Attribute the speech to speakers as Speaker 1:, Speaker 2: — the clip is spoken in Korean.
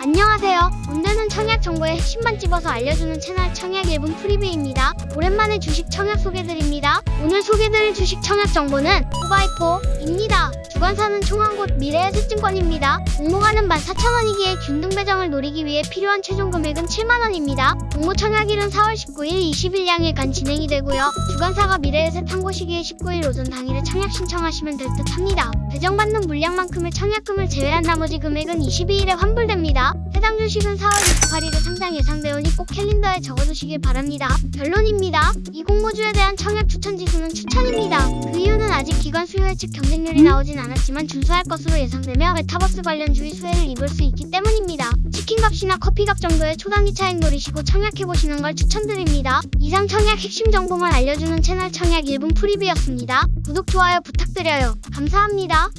Speaker 1: 안녕하세요. 오늘은 청약 정보의 핵심만 집어서 알려주는 채널 청약 1분 프리뷰입니다. 오랜만에 주식 청약 소개드립니다. 오늘 소개드릴 주식 청약 정보는 오바이포입니다. 주관사는 총한곳 미래에셋증권입니다. 공모가는 14,000원이기에 균등 배정을 노리기 위해 필요한 최종 금액은 7만원입니다. 공모 청약일은 4월 19일, 20일 양일간 진행이 되고요. 주관사가 미래에셋 항고시기에 19일 오전 당일에 청약 신청하시면 될 듯 합니다. 배정받는 물량만큼의 청약금을 제외한 나머지 금액은 22일에 환불됩니다. 해당 주식은 4월 28일에 상장 예상되오니 꼭 캘린더에 적어두시길 바랍니다. 결론입니다. 이 공모주에 대한 청약 추천 지수는 추천입니다. 그 이유는 아직 기관 수요 예측 경쟁률이 나오진 않았지만 준수할 것으로 예상되며 메타버스 관련 주의 수혜를 입을 수 있기 때문입니다. 치킨값이나 커피값 정도의 초단기 차익 노리시고 청약해보시는 걸 추천드립니다. 이상 청약 핵심 정보만 알려주는 채널 청약 1분 프리뷰였습니다. 구독, 좋아요 부탁드려요. 감사합니다.